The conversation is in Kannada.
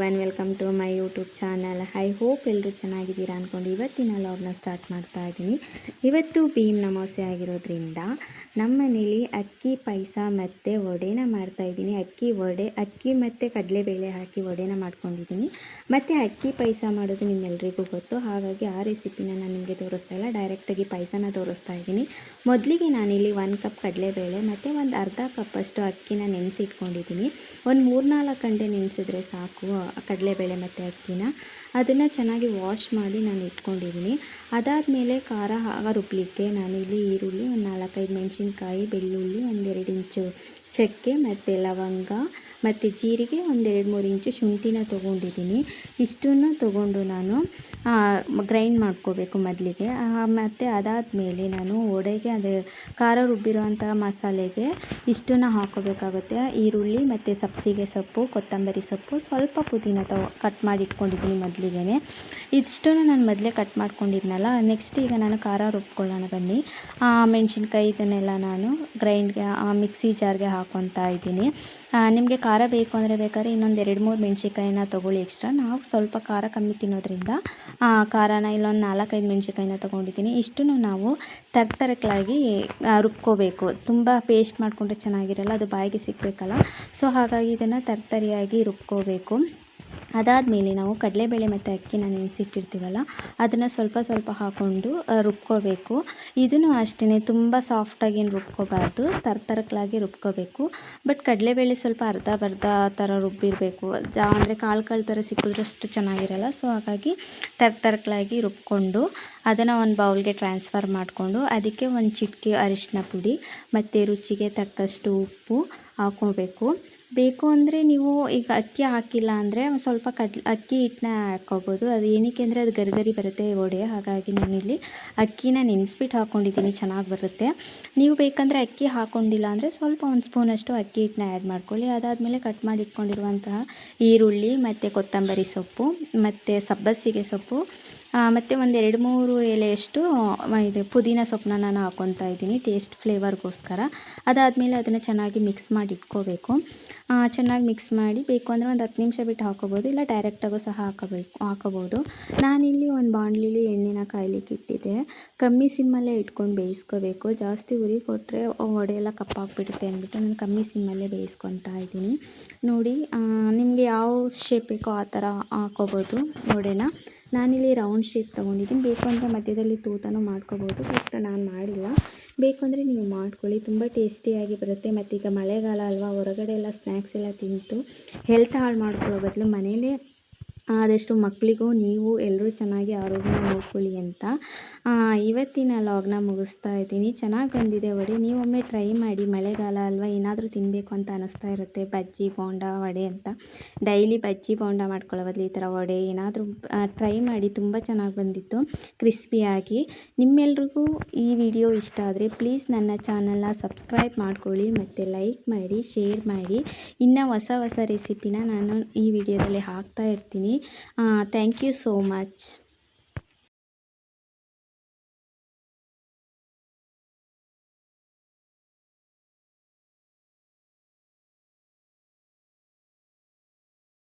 Welcome to my YouTube channel I hope ಎಲ್ಲರೂ ಚೆನ್ನಾಗಿದ್ದೀರಾ ಅಂದ್ಕೊಂಡು ಇವತ್ತಿನ ಲಾಗ್ನ ಸ್ಟಾರ್ಟ್ ಮಾಡ್ತಾ ಇದ್ದೀನಿ. ಇವತ್ತು ಭೀಮ್ ನಮಾಸೆ ಆಗಿರೋದ್ರಿಂದ ನಮ್ಮ ಮನೇಲಿ ಅಕ್ಕಿ, ಪಾಯಸ ಮತ್ತು ವಡೆನ ಮಾಡ್ತಾ ಇದ್ದೀನಿ. ಅಕ್ಕಿ, ವಡೆ, ಅಕ್ಕಿ ಮತ್ತು ಕಡಲೆಬೇಳೆ ಹಾಕಿ ವಡೆನ ಮಾಡ್ಕೊಂಡಿದ್ದೀನಿ. ಮತ್ತು ಅಕ್ಕಿ, ಪಾಯಸ ಮಾಡೋದು ನಿಮ್ಮೆಲ್ರಿಗೂ ಗೊತ್ತು. ಹಾಗಾಗಿ ಆ ರೆಸಿಪಿನ ನಾನು ನಿಮಗೆ ತೋರಿಸ್ತಾ ಇಲ್ಲ. ಡೈರೆಕ್ಟಾಗಿ ಪಾಯಸನ ತೋರಿಸ್ತಾ ಇದ್ದೀನಿ. ಮೊದಲಿಗೆ ನಾನಿಲ್ಲಿ ಒಂದು ಕಪ್ ಕಡಲೆಬೇಳೆ ಮತ್ತು ಒಂದು ಅರ್ಧ ಕಪ್ಪಷ್ಟು ಅಕ್ಕಿನ ನೆನೆಸಿಟ್ಕೊಂಡಿದ್ದೀನಿ. ಒಂದು ಮೂರ್ನಾಲ್ಕು ಗಂಟೆ ನೆನೆಸಿದ್ರೆ ಸಾಕು. ಕಡಲೆಬೇಳೆ ಮತ್ತು ಅಕ್ಕಿನ ಅದನ್ನು ಚೆನ್ನಾಗಿ ವಾಶ್ ಮಾಡಿ ನಾನು ಇಟ್ಕೊಂಡಿದ್ದೀನಿ. ಅದಾದಮೇಲೆ ಖಾರ ರುಬ್ಬಲಿಕ್ಕೆ ರುಬ್ಲಿಕ್ಕೆ ನಾನಿಲ್ಲಿ ಈರುಳ್ಳಿ ಒಂದು ನಾಲ್ಕೈದು ಮೆಣಸಿನ್ಕಾಯಿ, ಬೆಳ್ಳುಳ್ಳಿ ಒಂದೆರಡು ಇಂಚು ಚಕ್ಕೆ ಮತ್ತು ಲವಂಗ ಮತ್ತು ಜೀರಿಗೆ ಒಂದೆರಡು ಮೂರು ಇಂಚು ಶುಂಠಿನ ತೊಗೊಂಡಿದ್ದೀನಿ. ಇಷ್ಟನ್ನು ತೊಗೊಂಡು ನಾನು ಗ್ರೈಂಡ್ ಮಾಡ್ಕೋಬೇಕು ಮೊದಲಿಗೆ. ಮತ್ತು ಅದಾದಮೇಲೆ ನಾನು ವಡೆಗೆ ಅದು ಖಾರ ರುಬ್ಬಿರೋವಂಥ ಮಸಾಲೆಗೆ ಇಷ್ಟನ್ನು ಹಾಕೋಬೇಕಾಗುತ್ತೆ. ಈರುಳ್ಳಿ ಮತ್ತು ಸಬ್ಸಿಗೆ ಸೊಪ್ಪು, ಕೊತ್ತಂಬರಿ ಸೊಪ್ಪು ಸ್ವಲ್ಪ ಪುದೀನ ತಗೊ ಕಟ್ ಮಾಡಿ ಇಟ್ಕೊಂಡಿದ್ದೀನಿ ಮೊದಲಿಗೆ ಇದಿಷ್ಟನ್ನು ನಾನು ಮೊದಲೇ ಕಟ್ ಮಾಡ್ಕೊಂಡಿದ್ನಲ್ಲ ನೆಕ್ಸ್ಟ್ ಈಗ ನಾನು ಖಾರ ರುಬ್ಕೊಳ್ಳೋಣ ಬನ್ನಿ. ಮೆಣಸಿನ್ಕಾಯಿ ಇದನ್ನೆಲ್ಲ ನಾನು ಗ್ರೈಂಡ್ಗೆ ಮಿಕ್ಸಿ ಜಾರ್ಗೆ ಹಾಕ್ಕೊತಾ ಇದ್ದೀನಿ. ನಿಮಗೆ ಖಾರ ಬೇಕು ಅಂದರೆ ಬೇಕಾದ್ರೆ ಇನ್ನೊಂದು ಎರಡು ಮೂರು ಮೆಣಸಿನ್ಕಾಯಿನ ತೊಗೊಳ್ಳಿ ಎಕ್ಸ್ಟ್ರಾ ನಾವು ಸ್ವಲ್ಪ ಖಾರ ಕಮ್ಮಿ ತಿನ್ನೋದ್ರಿಂದ ಖಾರನ ಇಲ್ಲೊಂದು ನಾಲ್ಕೈದು ಮೆಣ್ಸಿನ್ಕಾಯಿನ ತೊಗೊಂಡಿದ್ದೀನಿ. ಇಷ್ಟನ್ನು ನಾವು ತರ್ತರಕ್ಕಾಗಿ ರುಬ್ಕೋಬೇಕು. ತುಂಬ ಪೇಸ್ಟ್ ಮಾಡಿಕೊಂಡ್ರೆ ಚೆನ್ನಾಗಿರಲ್ಲ, ಅದು ಬಾಯಿಗೆ ಸಿಗಬೇಕಲ್ಲ. ಸೊ ಹಾಗಾಗಿ ಇದನ್ನು ತರ್ತರಿಯಾಗಿ ರುಬ್ಕೋಬೇಕು. ಅದಾದಮೇಲೆ ನಾವು ಕಡಲೆಬೇಳೆ ಮತ್ತು ಅಕ್ಕಿನ ನೆನೆಸಿಟ್ಟಿರ್ತೀವಲ್ಲ ಅದನ್ನು ಸ್ವಲ್ಪ ಸ್ವಲ್ಪ ಹಾಕ್ಕೊಂಡು ರುಬ್ಕೋಬೇಕು. ಇದನ್ನು ಅಷ್ಟೇ ತುಂಬ ಸಾಫ್ಟಾಗೇನು ರುಬ್ಕೋಬಾರ್ದು, ತರ್ತರಕ್ಲಾಗಿ ರುಬ್ಕೋಬೇಕು. ಬಟ್ ಕಡಲೆಬೇಳೆ ಸ್ವಲ್ಪ ಅರ್ಧ ಬರ್ಧ ಆ ಥರ ರುಬ್ಬಿರಬೇಕು. ಜಾ, ಅಂದರೆ ಕಾಳು ಕಾಳು ಥರ ಸಿಕ್ಕಿದ್ರಷ್ಟು ಚೆನ್ನಾಗಿರಲ್ಲ. ಸೊ, ಹಾಗಾಗಿ ತರ್ತರಕ್ಲಾಗಿ ರುಬ್ಕೊಂಡು ಅದನ್ನು ಒಂದು ಬೌಲ್ಗೆ ಟ್ರಾನ್ಸ್ಫರ್ ಮಾಡಿಕೊಂಡು ಅದಕ್ಕೆ ಒಂದು ಚಿಟಿಕೆ ಅರಿಶಿನ ಪುಡಿ ಮತ್ತು ರುಚಿಗೆ ತಕ್ಕಷ್ಟು ಉಪ್ಪು ಹಾಕ್ಕೋಬೇಕು ಬೇಕು ಅಂದರೆ ನೀವು ಈಗ ಅಕ್ಕಿ ಹಾಕಿಲ್ಲ ಅಂದರೆ ಸ್ವಲ್ಪ ಕಡ್ ಅಕ್ಕಿ ಹಿಟ್ಟನ್ನ ಹಾಕ್ಕೋಬೋದು ಅದು ಏನಕ್ಕೆ ಅಂದರೆ ಅದು ಗರಿಗರಿ ಬರುತ್ತೆ ವಡೆ ಹಾಗಾಗಿ ನಾನಿಲ್ಲಿ ಅಕ್ಕಿನ ನೆನೆಸ್ಬಿಟ್ಟು ಹಾಕ್ಕೊಂಡಿದ್ದೀನಿ ಚೆನ್ನಾಗಿ ಬರುತ್ತೆ. ನೀವು ಬೇಕಂದರೆ ಅಕ್ಕಿ ಹಾಕ್ಕೊಂಡಿಲ್ಲ ಅಂದರೆ ಸ್ವಲ್ಪ ಒಂದು ಸ್ಪೂನಷ್ಟು ಅಕ್ಕಿ ಹಿಟ್ಟನ್ನ ಆ್ಯಡ್ ಮಾಡ್ಕೊಳ್ಳಿ. ಅದಾದಮೇಲೆ ಕಟ್ ಮಾಡಿ ಇಟ್ಕೊಂಡಿರುವಂತಹ ಈರುಳ್ಳಿ ಮತ್ತು ಕೊತ್ತಂಬರಿ ಸೊಪ್ಪು. ಮತ್ತು ಸಬ್ಬಸಿಗೆ ಸೊಪ್ಪು ಮತ್ತು ಒಂದು ಎರಡು ಮೂರು ಎಲೆಯಷ್ಟು ಇದು ಪುದೀನ ಸೊಪ್ಪನ್ನ ನಾನು ಹಾಕ್ಕೊತಾ ಇದ್ದೀನಿ ಟೇಸ್ಟ್ ಫ್ಲೇವರ್ಗೋಸ್ಕರ ಅದಾದಮೇಲೆ ಅದನ್ನು ಚೆನ್ನಾಗಿ ಮಿಕ್ಸ್ ಮಾಡಿ ಇಟ್ಕೋಬೇಕು. ಚೆನ್ನಾಗಿ ಮಿಕ್ಸ್ ಮಾಡಿ ಬೇಕು ಅಂದರೆ ಒಂದು ಹತ್ತು ನಿಮಿಷ ಬಿಟ್ಟು ಹಾಕೋಬೋದು, ಇಲ್ಲ ಡೈರೆಕ್ಟಾಗೂ ಸಹ ಹಾಕೋಬೇಕು, ಹಾಕೋಬೋದು. ನಾನಿಲ್ಲಿ ಒಂದು ಬಾಣಲಿಲಿ ಎಣ್ಣೆನ ಕಾಯ್ಲಿಕ್ಕೆ ಇಟ್ಟಿದ್ದೆ. ಕಮ್ಮಿ ಸಿಮ್ಮಲ್ಲೇ ಇಟ್ಕೊಂಡು ಬೇಯಿಸ್ಕೋಬೇಕು. ಜಾಸ್ತಿ ಉರಿ ಕೊಟ್ಟರೆ ಒಡೆ ಎಲ್ಲ ಕಪ್ಪಾಗ್ಬಿಡುತ್ತೆ ಅಂದ್ಬಿಟ್ಟು ನಾನು ಕಮ್ಮಿ ಸಿಮ್ಮಲ್ಲೇ ಬೇಯಿಸ್ಕೊತಾ ಇದ್ದೀನಿ. ನೋಡಿ ನಿಮಗೆ ಯಾವ ಶೇಪ್ ಬೇಕೋ ಆ ಥರ ಹಾಕೋಬೋದು. ವಡೆನ ನಾನಿಲ್ಲಿ ರೌಂಡ್ ಶೇಪ್ ತೊಗೊಂಡಿದ್ದೀನಿ. ಬೇಕು ಅಂದರೆ ಮಧ್ಯದಲ್ಲಿ ತೂತನೂ ಮಾಡ್ಕೋಬೋದು. ಬಟ್ ನಾನು ಮಾಡಿಲ್ಲ. ಬೇಕು ಅಂದರೆ ನೀವು ಮಾಡ್ಕೊಳ್ಳಿ. ತುಂಬ ಟೇಸ್ಟಿಯಾಗಿ ಬರುತ್ತೆ. ಮತ್ತು ಈಗ ಮಳೆಗಾಲ ಅಲ್ವಾ? ಹೊರಗಡೆ ಎಲ್ಲ ಸ್ನ್ಯಾಕ್ಸ್ ಎಲ್ಲ ತಿಂತು ಹೆಲ್ತ್ ಹಾಳು ಮಾಡ್ಕೊಳ್ಳೋ ಬದಲು ಮನೇಲೇ ಆದಷ್ಟು ಮಕ್ಕಳಿಗೂ ನೀವು ಎಲ್ಲರೂ ಚೆನ್ನಾಗಿ ಆರೋಗ್ಯ ನೋಡ್ಕೊಳ್ಳಿ ಅಂತ. ಇವತ್ತಿನ ಲಾಗ್ನ ಮುಗಿಸ್ತಾ ಇದ್ದೀನಿ. ಚೆನ್ನಾಗಿ ಬಂದಿದೆ ವಡೆ. ನೀವೊಮ್ಮೆ ಟ್ರೈ ಮಾಡಿ. ಮಳೆಗಾಲ ಅಲ್ವಾ? ಏನಾದರೂ ತಿನ್ನಬೇಕು ಅಂತ ಅನ್ನಿಸ್ತಾ ಇರುತ್ತೆ. ಬಜ್ಜಿ, ಬೋಂಡ, ವಡೆ ಅಂತ. ಡೈಲಿ ಬಜ್ಜಿ, ಬೋಂಡ ಮಾಡ್ಕೊಳ್ಳೋ ಬದಲು ಈ ಥರ ವಡೆ ಏನಾದರೂ ಟ್ರೈ ಮಾಡಿ. ತುಂಬ ಚೆನ್ನಾಗಿ ಬಂದಿತ್ತು. ಕ್ರಿಸ್ಪಿಯಾಗಿ ನಿಮ್ಮೆಲ್ರಿಗೂ ಈ ವಿಡಿಯೋ ಇಷ್ಟ ಆದರೆ ಪ್ಲೀಸ್ ನನ್ನ ಚಾನಲ್ನ ಸಬ್ಸ್ಕ್ರೈಬ್ ಮಾಡ್ಕೊಳ್ಳಿ. ಮತ್ತು ಲೈಕ್ ಮಾಡಿ, ಶೇರ್ ಮಾಡಿ. ಇನ್ನು ಹೊಸ ಹೊಸ ರೆಸಿಪಿನ ನಾನು ಈ ವಿಡಿಯೋದಲ್ಲಿ ಹಾಕ್ತಾ ಇರ್ತೀನಿ. Ah, thank you so much.